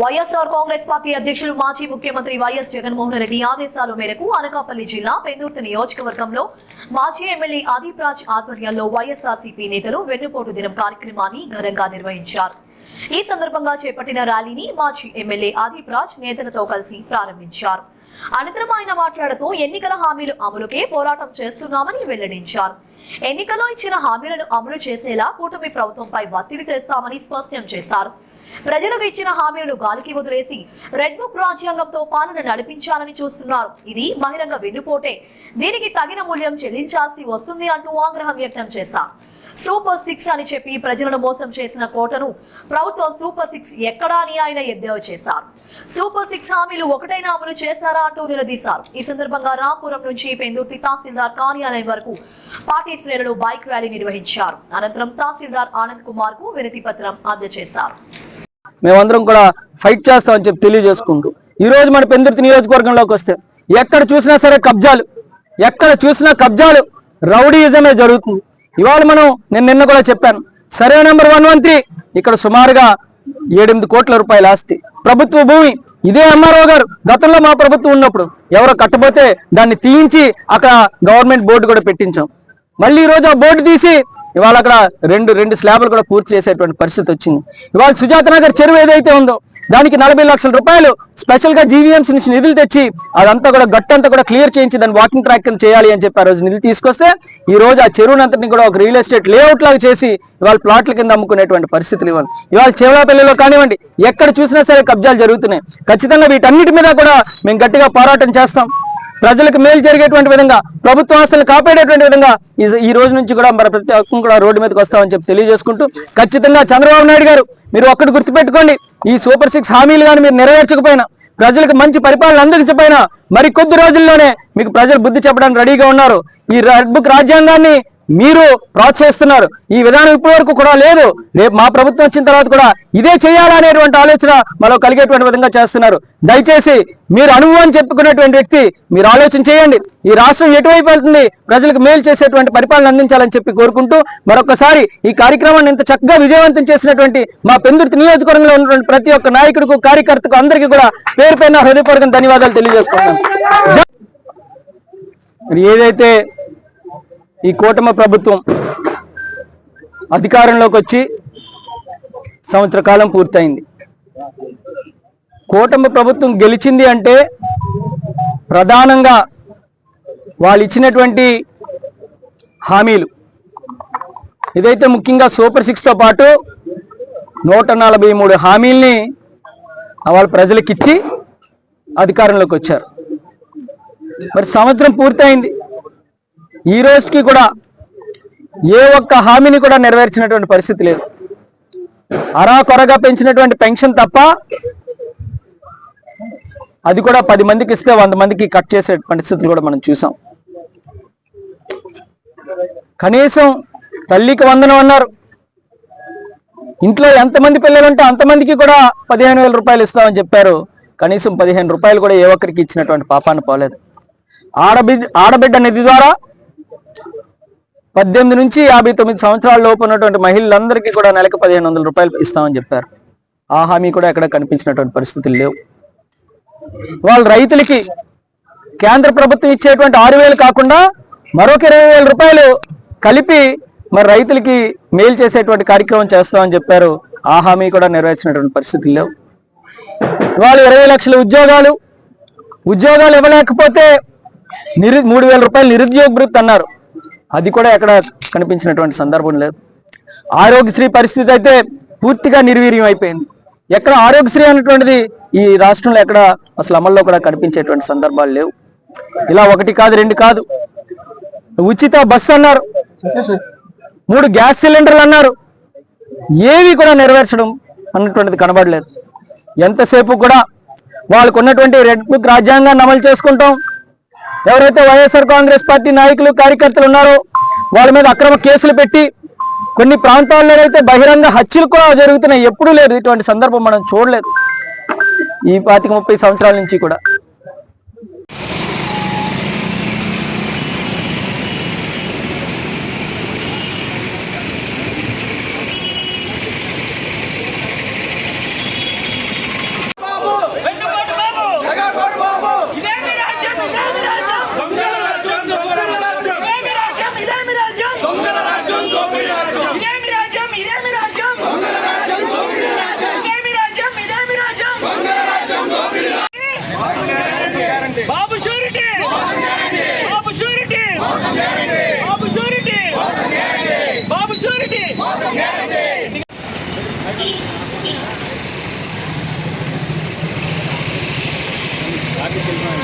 YSR Congress party అధ్యక్షులు మాజీ ముఖ్యమంత్రి వైఎస్ జగన్మోహన్ రెడ్డి ఆదేశాల మేరకు అనకాపల్లి జిల్లా పెందుర్తి నియోజకవర్గంలో మాజీ ఎమ్మెల్యే ఆదిప్ రాజ్ ఆధ్వర్యంలో వైఎస్ఆర్సీపీ నేతలు వెన్నుపోటు దినం కార్యక్రమాన్ని ఘనంగా నిర్వహించారు. ఈ సందర్భంగా చేపట్టిన ర్యాలీని మాజీ ఎమ్మెల్యే ఆదిప్రాజ్ నేతలతో కలిసి ప్రారంభించారు. అనంతరం ఆయన మాట్లాడుతూ ఎన్నికల హామీలు అమలుకే పోరాటం చేస్తున్నామని వెల్లడించారు. ఎన్నికల్లో ఇచ్చిన హామీలను అమలు చేసేలా కూటమి ప్రభుత్వంపై ఒత్తిడి తెస్తామని స్పష్టం చేశారు. ప్రజలకు ఇచ్చిన హామీలను గాలికి వదిలేసి రెడ్ బుక్ రాజ్యాంగంతో పాలన నడిపించాలని చూస్తున్నారు. ఇది బహిరంగ వెన్నుపోటే. దీనికి తగిన మూల్యం చెల్లించాల్సి వస్తుంది అంటూ ఆగ్రహం వ్యక్తం చేశారు. సూపర్ సిక్స్ అని చెప్పి ప్రజలను మోసం చేసిన కోటను ప్రభుత్వం సూపర్ సిక్స్ ఎక్కడా అని ఆయన ఎద్దేవా చేశారు. సూపర్ సిక్స్ హామీలు ఒకటైనా అమలు చేశారా అంటూ నిలదీశారు. ఈ సందర్భంగా రాంపురం నుంచి పెందుర్తి తహసీల్దార్ కార్యాలయం వరకు పార్టీ శ్రేణులు బైక్ ర్యాలీ నిర్వహించారు. అనంతరం తహసీల్దార్ ఆనంద్ కుమార్కు వినతి పత్రం అందజేశారు. మేమందరం కూడా ఫైట్ చేస్తామని చెప్పి తెలియజేసుకుంటూ. ఈ రోజు మన పెందుర్తి నియోజకవర్గంలోకి వస్తే ఎక్కడ చూసినా సరే కబ్జాలు. ఎక్కడ చూసినా కబ్జాలు. రౌడీయిజమే జరుగుతుంది. ఇవాళ మనం నేను నిన్న కూడా చెప్పాను. Survey number one one three. ఇక్కడ సుమారుగా ఏడెనిమిది కోట్ల రూపాయల ఆస్తి. ప్రభుత్వ భూమి. ఇదే ఎంఆర్ఓ గారు. గతంలో మా ప్రభుత్వం ఉన్నప్పుడు ఎవరో కట్టబోతే దాన్ని తీయించి అక్కడ గవర్నమెంట్ బోర్డు కూడా పెట్టించాం. మళ్ళీ ఈరోజు ఆ బోర్డు తీసి ఇవాళ అక్కడ రెండు రెండు స్లాబ్లు కూడా పూర్తి చేసేటువంటి పరిస్థితి వచ్చింది. ఇవాళ సుజాత నగర్ చెరువు ఏదైతే ఉందో దానికి నలభై లక్షల రూపాయలు స్పెషల్గా జీవీఎంసీ నుంచి నిధులు తెచ్చి అదంతా కూడా గట్టంతా కూడా క్లియర్ చేయించి దాన్ని వాకింగ్ ట్రాక్ చేయాలి అని చెప్పి ఆ రోజు నిధులు తీసుకొస్తే ఈ రోజు ఆ చెరువునంతటిని కూడా ఒక రియల్ ఎస్టేట్ లేఅవుట్ లాగా చేసి ఇవాళ ప్లాట్ల కింద అమ్ముకునేటువంటి పరిస్థితులు ఇవ్వాలి ఇవాళ చెవలాపల్లిలో కానివ్వండి ఎక్కడ చూసినా సరే కబ్జాలు జరుగుతున్నాయి. ఖచ్చితంగా వీటన్నిటి మీద కూడా మేము గట్టిగా పోరాటం చేస్తాం. ప్రజలకు మేలు జరిగేటువంటి విధంగా ప్రభుత్వ ఆస్తులు కాపాడేటువంటి విధంగా ఈ- రోజు నుంచి కూడా మన ప్రతి ఒక్కరు కూడా రోడ్డు మీదకి వస్తామని చెప్పి తెలియజేసుకుంటూ ఖచ్చితంగా చంద్రబాబు నాయుడు గారు మీరు ఒక్కటి గుర్తుపెట్టుకోండి ఈ సూపర్ సిక్స్ హామీలు కానీ మీరు నెరవేర్చకపోయినా ప్రజలకు మంచి పరిపాలన అందించకపోయినా మరి కొద్ది రోజుల్లోనే మీకు ప్రజలు బుద్ధి చెప్పడానికి రెడీగా ఉన్నారు. ఈ రెడ్ బుక్ రాజ్యాంగాన్ని మీరు ప్రోత్సహిస్తున్నారు. ఈ విధానం ఇప్పటి వరకు కూడా లేదు. రేపు మా ప్రభుత్వం వచ్చిన తర్వాత కూడా ఇదే చేయాలనేటువంటి ఆలోచన మనలో కలిగేటువంటి విధంగా చేస్తున్నారు. దయచేసి మీరు అనుభవం చెప్పుకునేటువంటి వ్యక్తి మీరు ఆలోచన చేయండి. ఈ రాష్ట్రం ఎటువైపు వెళ్తుంది? ప్రజలకు మేలు చేసేటువంటి పరిపాలన అందించాలని చెప్పి కోరుకుంటూ మరొకసారి ఈ కార్యక్రమాన్ని ఇంత చక్కగా విజయవంతం చేసినటువంటి మా పెందుర్తి నియోజకవర్గంలో ఉన్నటువంటి ప్రతి ఒక్క నాయకుడికి కార్యకర్తకు అందరికీ కూడా పేరు పైన హృదయపూర్వక ధన్యవాదాలు తెలియజేసుకుంటాను మరి ఏదైతే ఈ కూటమి ప్రభుత్వం అధికారంలోకి వచ్చి సంవత్సర కాలం పూర్తయింది. కూటమి ప్రభుత్వం గెలిచింది అంటే ప్రధానంగా వాళ్ళు ఇచ్చినటువంటి హామీలు. ఇదైతే ముఖ్యంగా సూపర్ సిక్స్తో పాటు నూట నలభై మూడు హామీల్ని వాళ్ళ ప్రజలకిచ్చి అధికారంలోకి వచ్చారు. మరి సంవత్సరం పూర్తయింది. ఈ రోజుకి కూడా ఏ ఒక్క హామీని కూడా నెరవేర్చినటువంటి పరిస్థితి లేదు. అరాకొరగా పెంచినటువంటి పెన్షన్ తప్ప అది కూడా పది మందికి ఇస్తే వంద మందికి కట్ చేసే పరిస్థితులు కూడా మనం చూసాం. కనీసం తల్లికి వందనం అన్నారు. ఇంట్లో ఎంతమంది పిల్లలు ఉంటే అంతమందికి కూడా పదిహేను వేల రూపాయలు ఇస్తామని చెప్పారు. కనీసం పదిహేను రూపాయలు కూడా ఏ ఒక్కరికి ఇచ్చినటువంటి పాపాన్ని పోలేదు. ఆడబిడ్డ ఆడబిడ్డ నిధి ద్వారా పద్దెనిమిది నుంచి యాభై తొమ్మిది సంవత్సరాల లోపు ఉన్నటువంటి మహిళలందరికీ కూడా నెలకు పదిహేను వందల రూపాయలు ఇస్తామని చెప్పారు. ఆ హామీ కూడా ఎక్కడ కనిపించినటువంటి పరిస్థితులు లేవు. వాళ్ళ రైతులకి కేంద్ర ప్రభుత్వం ఇచ్చేటువంటి ఆరు వేలు కాకుండా మరొక ఇరవై వేల రూపాయలు కలిపి మరి రైతులకి మేలు చేసేటువంటి కార్యక్రమం చేస్తామని చెప్పారు. ఆ హామీ కూడా నెరవేర్చినటువంటి పరిస్థితులు లేవు. వాళ్ళు ఇరవై లక్షల ఉద్యోగాలు ఉద్యోగాలు ఇవ్వలేకపోతే నిరు మూడు వేల రూపాయలు నిరుద్యోగ వృత్తి అన్నారు. అది కూడా ఎక్కడ కనిపించినటువంటి సందర్భం లేదు. ఆరోగ్యశ్రీ పరిస్థితి అయితే పూర్తిగా నిర్వీర్యం అయిపోయింది. ఎక్కడ ఆరోగ్యశ్రీ అనేటువంటిది ఈ రాష్ట్రంలో ఎక్కడ అసలు అమల్లో కూడా కనిపించేటువంటి సందర్భాలు లేవు. ఇలా ఒకటి కాదు రెండు కాదు. ఉచిత బస్సు అన్నారు. మూడు గ్యాస్ సిలిండర్లు అన్నారు. ఏవి కూడా నెరవేర్చడం అన్నటువంటిది కనబడలేదు. ఎంతసేపు కూడా వాళ్ళకు ఉన్నటువంటి రెడ్ బుక్ రాజ్యాంగాన్ని అమలు చేసుకుంటాం. ఎవరైతే వైఎస్ఆర్ కాంగ్రెస్ పార్టీ నాయకులు కార్యకర్తలు ఉన్నారో వాళ్ళ మీద అక్రమ కేసులు పెట్టి కొన్ని ప్రాంతాల్లో అయితే బహిరంగ హత్యలు కూడా జరుగుతున్నాయి ఎప్పుడూ లేదు. ఇటువంటి సందర్భం మనం చూడలేదు. ఈ పాతిక ముప్పై సంవత్సరాల నుంచి కూడా. Babu surety. Babu surety. Babu surety. Babu surety. ఆగి